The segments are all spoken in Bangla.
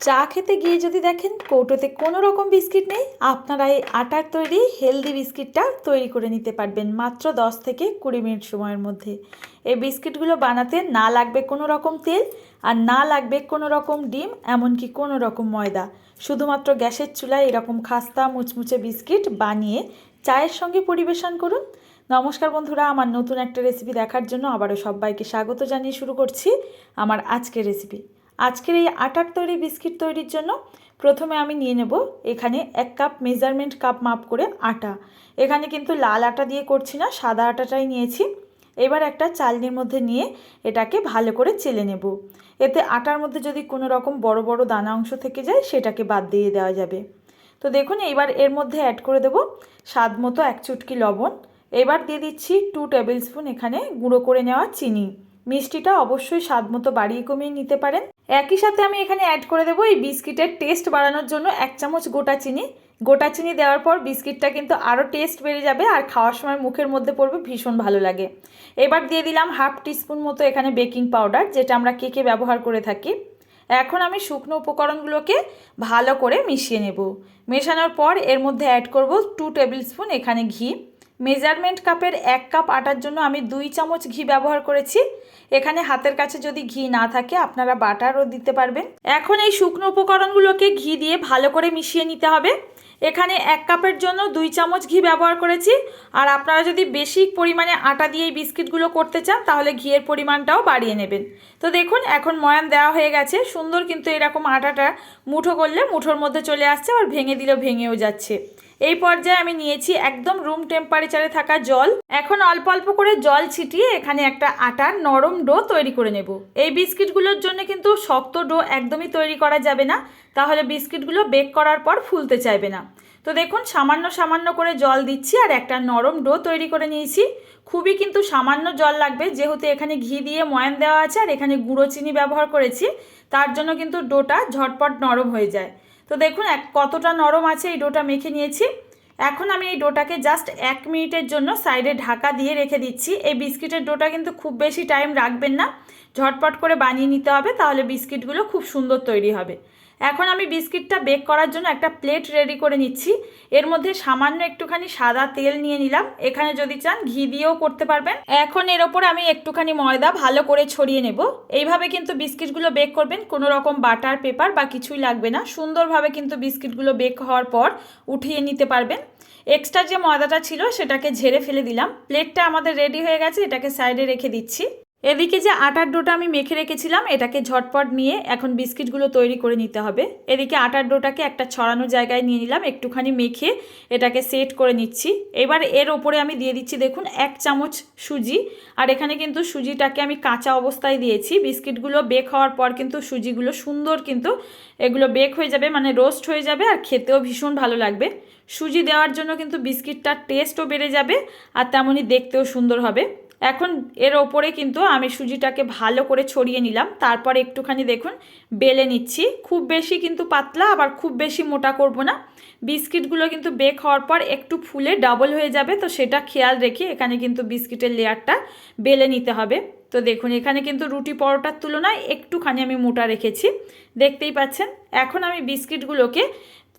চা খেতে গিয়ে যদি দেখেন কৌটোতে কোনো রকম বিস্কিট নেই আপনারা এই আটার তৈরি হেলদি বিস্কিটটা তৈরি করে নিতে পারবেন মাত্র 10 থেকে কুড়ি মিনিট সময়ের মধ্যে। এই বিস্কিটগুলো বানাতে না লাগবে কোনো রকম তেল আর না লাগবে কোনো রকম ডিম, এমনকি কোনো রকম ময়দা। শুধুমাত্র গ্যাসের চুলায় এরকম খাস্তা, মুচমুচে বিস্কিট বানিয়ে চায়ের সঙ্গে পরিবেশন করুন। নমস্কার বন্ধুরা, আমার নতুন একটা রেসিপি দেখার জন্য আবারও সবাইকে স্বাগত জানিয়ে শুরু করছি আমার আজকের রেসিপি আজকের এই আটার তৈরি বিস্কিট তৈরির জন্য প্রথমে আমি নিয়ে নেব এখানে এক কাপ মেজারমেন্ট কাপ মাপ করে আটা। এখানে কিন্তু লাল আটা দিয়ে করছি না, সাদা আটাটাই নিয়েছি। এবার একটা চালনির মধ্যে নিয়ে এটাকে ভালো করে চেলে নেব। এতে আটার মধ্যে যদি কোনো রকম বড় বড় দানা অংশ থেকে যায়, সেটাকে বাদ দিয়ে দেওয়া যাবে। তো দেখুন, এবার এর মধ্যে অ্যাড করে দেব স্বাদ মতো এক চুটকি লবণ। এবার দিয়ে দিচ্ছি টু টেবিল স্পুন এখানে গুঁড়ো করে নেওয়া চিনি। মিষ্টিটা অবশ্যই স্বাদ মতো বাড়িয়ে কমিয়ে নিতে পারেন। একই সাথে আমি এখানে অ্যাড করে দেবো এই বিস্কিটের টেস্ট বাড়ানোর জন্য এক চামচ গোটা চিনি। গোটা চিনি দেওয়ার পর বিস্কিটটা কিন্তু আরও টেস্ট বেড়ে যাবে আর খাওয়ার সময় মুখের মধ্যে পড়বে, ভীষণ ভালো লাগে। এবার দিয়ে দিলাম হাফ টিস্পুন মতো এখানে বেকিং পাউডার, যেটা আমরা কেকে ব্যবহার করে থাকি। এখন আমি শুকনো উপকরণগুলোকে ভালো করে মিশিয়ে নেব। মেশানোর পর এর মধ্যে অ্যাড করব টু টেবিল স্পুন এখানে ঘি। মেজারমেন্ট কাপের এক কাপ আটার জন্য আমি দুই চামচ ঘি ব্যবহার করেছি। এখানে হাতের কাছে যদি ঘি না থাকে, আপনারা বাটারও দিতে পারবেন। এখন এই শুকনো উপকরণগুলোকে ঘি দিয়ে ভালো করে মিশিয়ে নিতে হবে। এখানে এক কাপের জন্য দুই চামচ ঘি ব্যবহার করেছি। আর আপনারা যদি বেশি পরিমাণে আটা দিয়ে এই বিস্কিটগুলো করতে চান, তাহলে ঘিয়ের পরিমাণটাও বাড়িয়ে নেবেন। তো দেখুন, এখন ময়ান দেওয়া হয়ে গেছে। সুন্দর কিন্তু এরকম আটাটা মুঠো করলে মুঠোর মধ্যে চলে আসছে আর ভেঙে দিলেও ভেঙেও যাচ্ছে। এই পর্যায়ে আমি নিয়েছি একদম রুম টেম্পারেচারে থাকা জল। এখন অল্প অল্প করে জল ছিটিয়ে এখানে একটা আটার নরম ডো তৈরি করে নেব। এই বিস্কিটগুলোর জন্য কিন্তু শক্ত ডো একদমই তৈরি করা যাবে না। তাহলে বিস্কিটগুলো বেক করার পর ফুলতে চাইবে না। তো দেখুন, সামান্য সামান্য করে জল দিচ্ছি আর একটা নরম ডো তৈরি করে নিয়েছি। খুবই কিন্তু সামান্য জল লাগবে, যেহেতু এখানে ঘি দিয়ে ময়ান দেওয়া আছে আর এখানে গুঁড়ো চিনি ব্যবহার করেছি। তার জন্য কিন্তু ডোটা ঝটপট নরম হয়ে যায়। তো দেখুন, এক কতটা নরম আছে এই ডোটা মেখে নিয়েছি। এখন আমি এই ডোটাকে জাস্ট এক মিনিটের জন্য সাইডে ঢাকা দিয়ে রেখে দিচ্ছি। এই বিস্কিটের ডোটা কিন্তু খুব বেশি টাইম রাখবেন না। ঝটপট করে বানিয়ে নিতে হবে, তাহলে বিস্কিটগুলো খুব সুন্দর তৈরি হবে। এখন আমি বিস্কিটটা বেক করার জন্য একটা প্লেট রেডি করে নিচ্ছি। এর মধ্যে সামান্য একটুখানি সাদা তেল নিয়ে নিলাম। এখানে যদি চান, ঘি দিয়েও করতে পারবেন। এখন এর ওপর আমি একটুখানি ময়দা ভালো করে ছড়িয়ে নেব। এইভাবে কিন্তু বিস্কিটগুলো বেক করবেন। কোনো রকম বাটার, পেপার বা কিছুই লাগবে না। সুন্দরভাবে কিন্তু বিস্কিটগুলো বেক হওয়ার পর উঠিয়ে নিতে পারবেন। এক্সট্রা যে ময়দাটা ছিল, সেটাকে ঝেড়ে ফেলে দিলাম। প্লেটটা আমাদের রেডি হয়ে গেছে। এটাকে সাইডে রেখে দিচ্ছি। এদিকে যে আটার ডোটা আমি মেখে রেখেছিলাম, এটাকে ঝটপট নিয়ে এখন বিস্কিটগুলো তৈরি করে নিতে হবে। এদিকে আটার ডোটাকে একটা ছড়ানো জায়গায় নিয়ে নিলাম, একটুখানি মেখে এটাকে সেট করে নিচ্ছি। এবার এর ওপরে আমি দিয়ে দিচ্ছি দেখুন, এক চামচ সুজি। আর এখানে কিন্তু সুজিটাকে আমি কাঁচা অবস্থায় দিয়েছি। বিস্কিটগুলো বেক হওয়ার পর কিন্তু সুজিগুলো সুন্দর কিন্তু এগুলো বেক হয়ে যাবে মানে রোস্ট হয়ে যাবে আর খেতেও ভীষণ ভালো লাগবে। সুজি দেওয়ার জন্য কিন্তু বিস্কিটটার টেস্টও বেড়ে যাবে আর তেমনই দেখতেও সুন্দর হবে। এখন এর ওপরে কিন্তু আমি সুজিটাকে ভালো করে ছড়িয়ে নিলাম। তারপর একটুখানি দেখুন, বেলে নিচ্ছি। খুব বেশি কিন্তু পাতলা, আবার খুব বেশি মোটা করব না। বিস্কিটগুলো কিন্তু বেক হওয়ার পর একটু ফুলে ডাবল হয়ে যাবে, তো সেটা খেয়াল রেখে এখানে কিন্তু বিস্কিটের লেয়ারটা বেলে নিতে হবে। তো দেখুন, এখানে কিন্তু রুটি পরোটার তুলনায় একটুখানি আমি মোটা রেখেছি। দেখতেই পাচ্ছেন? এখন আমি বিস্কিটগুলোকে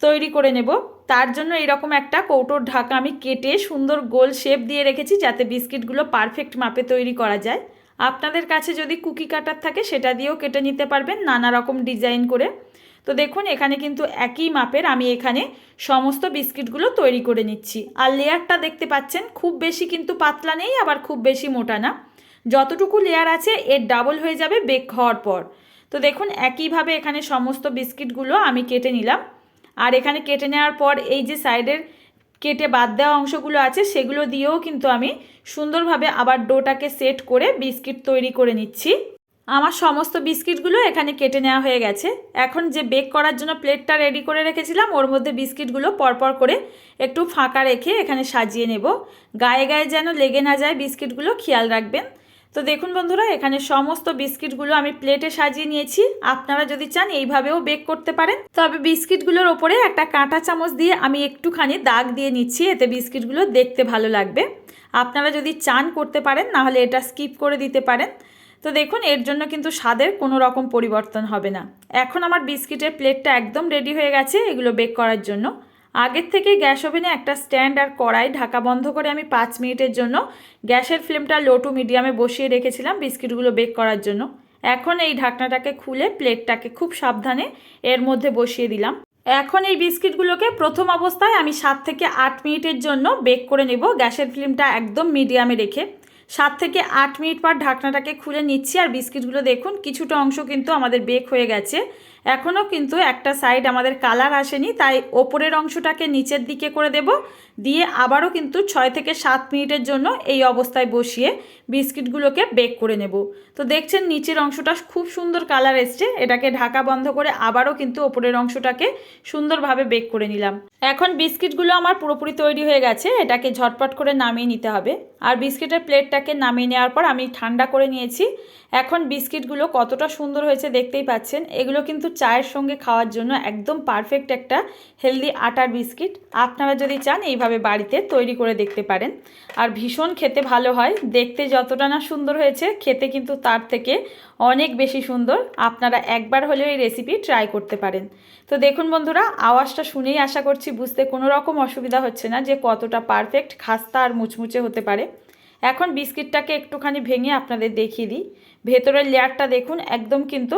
তৈরি করে নেব। তার জন্য এরকম একটা কৌটোর ঢাকা আমি কেটে সুন্দর গোল শেপ দিয়ে রেখেছি যাতে বিস্কিটগুলো পারফেক্ট মাপে তৈরি করা যায়। আপনাদের কাছে যদি কুকি কাটার থাকে, সেটা দিয়েও কেটে নিতে পারবেন নানা রকম ডিজাইন করে। তো দেখুন, এখানে কিন্তু একই মাপের আমি এখানে সমস্ত বিস্কিটগুলো তৈরি করে নিচ্ছি। আর লেয়ারটা দেখতে পাচ্ছেন, খুব বেশি কিন্তু পাতলা নেই, আবার খুব বেশি মোটা না। যতটুকু লেয়ার আছে, এর ডাবল হয়ে যাবে বেক হওয়ার পর। তো দেখুন, একইভাবে এখানে সমস্ত বিস্কিটগুলো আমি কেটে নিলাম। আর এখানে কেটে নেওয়ার পর এই যে সাইডের কেটে বাদ দেওয়া অংশগুলো আছে, সেগুলো দিয়েও কিন্তু আমি সুন্দরভাবে আবার ডোটাকে সেট করে বিস্কিট তৈরি করে নিচ্ছি। আমার সমস্ত বিস্কিটগুলো এখানে কেটে নেওয়া হয়ে গেছে। এখন যে বেক করার জন্য প্লেটটা রেডি করে রেখেছিলাম, ওর মধ্যে বিস্কিটগুলো পরপর করে একটু ফাঁকা রেখে এখানে সাজিয়ে নেব। গায়ে গায়ে যেন লেগে না যায় বিস্কিটগুলো, খেয়াল রাখবেন। তো দেখুন বন্ধুরা, এখানে সমস্ত বিস্কিটগুলো আমি প্লেটে সাজিয়ে নিয়েছি। আপনারা যদি চান, এইভাবেও বেক করতে পারেন। তবে বিস্কিটগুলোর ওপরে একটা কাঁটা চামচ দিয়ে আমি একটুখানি দাগ দিয়ে নিচ্ছি, এতে বিস্কিটগুলো দেখতে ভালো লাগবে। আপনারা যদি চান করতে পারেন, নাহলে এটা স্কিপ করে দিতে পারেন। তো দেখুন, এর জন্য কিন্তু স্বাদের কোনো রকম পরিবর্তন হবে না। এখন আমার বিস্কিটের প্লেটটা একদম রেডি হয়ে গেছে, এগুলো বেক করার জন্য। আগের থেকে গ্যাস ওভেনে একটা স্ট্যান্ড আর কড়াই ঢাকা বন্ধ করে আমি পাঁচ মিনিটের জন্য গ্যাসের ফ্লেমটা লো টু মিডিয়ামে বসিয়ে রেখেছিলাম বিস্কিটগুলো বেক করার জন্য। এখন এই ঢাকনাটাকে খুলে প্লেটটাকে খুব সাবধানে এর মধ্যে বসিয়ে দিলাম। এখন এই বিস্কিটগুলোকে প্রথম অবস্থায় আমি সাত থেকে আট মিনিটের জন্য বেক করে নেব গ্যাসের ফ্লেমটা একদম মিডিয়ামে রেখে। সাত থেকে আট মিনিট পর ঢাকনাটাকে খুলে নিচ্ছি আর বিস্কিটগুলো দেখুন, কিছুটা অংশ কিন্তু আমাদের বেক হয়ে গেছে। এখনও কিন্তু একটা সাইড আমাদের কালার আসেনি, তাই ওপরের অংশটাকে নিচের দিকে করে দেব। দিয়ে আবারও কিন্তু ছয় থেকে সাত মিনিটের জন্য এই অবস্থায় বসিয়ে বিস্কিটগুলোকে বেক করে নেব। তো দেখছেন নিচের অংশটা খুব সুন্দর কালার এসছে, এটাকে ঢাকা বন্ধ করে আবারও কিন্তু ওপরের অংশটাকে সুন্দরভাবে বেক করে নিলাম। এখন বিস্কিটগুলো আমার পুরোপুরি তৈরি হয়ে গেছে, এটাকে ঝটপট করে নামিয়ে নিতে হবে। আর বিস্কিটের প্লেটটাকে নামিয়ে নেওয়ার পর আমি ঠান্ডা করে নিয়েছি। এখন বিস্কিটগুলো কতটা সুন্দর হয়েছে দেখতেই পাচ্ছেন, এগুলো কিন্তু চায়ের সঙ্গে খাওয়ার জন্য একদম পারফেক্ট একটা হেলদি আটার বিস্কিট। আপনারা যদি চান, এইভাবে বাড়িতে তৈরি করে দেখতে পারেন। আর ভীষণ খেতে ভালো হয়। দেখতে যতটা না সুন্দর হয়েছে, খেতে কিন্তু তার থেকে অনেক বেশি সুন্দর। আপনারা একবার হলেও এই রেসিপি ট্রাই করতে পারেন। তো দেখুন বন্ধুরা, আওয়াজটা শুনেই আশা করছি বুঝতে কোনো রকম অসুবিধা হচ্ছে না যে কতটা পারফেক্ট খাস্তা আর মুচমুচে হতে পারে। এখন বিস্কিটটাকে একটুখানি ভেঙে আপনাদের দেখিয়ে দিই। ভেতরের লেয়ারটা দেখুন, একদম কিন্তু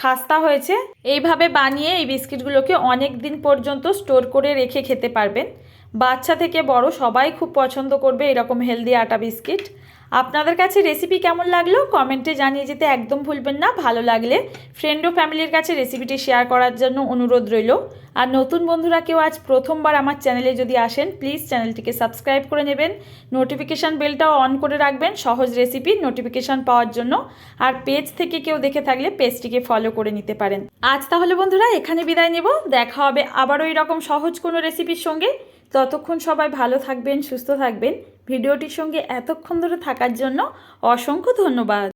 খাস্তা হয়েছে। এইভাবে বানিয়ে এই বিস্কিটগুলোকে অনেক দিন পর্যন্ত স্টোর করে রেখে খেতে পারবেন। বাচ্চা থেকে বড় সবাই খুব পছন্দ করবে এরকম হেলদি আটা বিস্কিট। আপনাদের কাছে রেসিপি কেমন লাগল? কমেন্টে জানিয়ে যেতে একদম ভুলবেন না। ভালো লাগলে ফ্রেন্ড ও ফ্যামিলির কাছে রেসিপিটি শেয়ার করার জন্য অনুরোধ রইল। আর নতুন বন্ধুরা কেউ আজ প্রথমবার আমার চ্যানেলে যদি আসেন প্লিজ চ্যানেলটিকে সাবস্ক্রাইব করে নেবেন। নোটিফিকেশান বেলটাও অন করে রাখবেন সহজ রেসিপি নোটিফিকেশান পাওয়ার জন্য। আর পেজ থেকে কেউ দেখে থাকলে পেজটিকে ফলো করে নিতে পারেন। আজ তাহলে বন্ধুরা এখানে বিদায় নেব। দেখা হবে আবারও এরকম সহজ কোনো রেসিপির সঙ্গে। ততক্ষণ সবাই ভালো থাকবেন সুস্থ থাকবেন। ভিডিওটির সঙ্গে এতক্ষণ ধরে থাকার জন্য অসংখ্য ধন্যবাদ।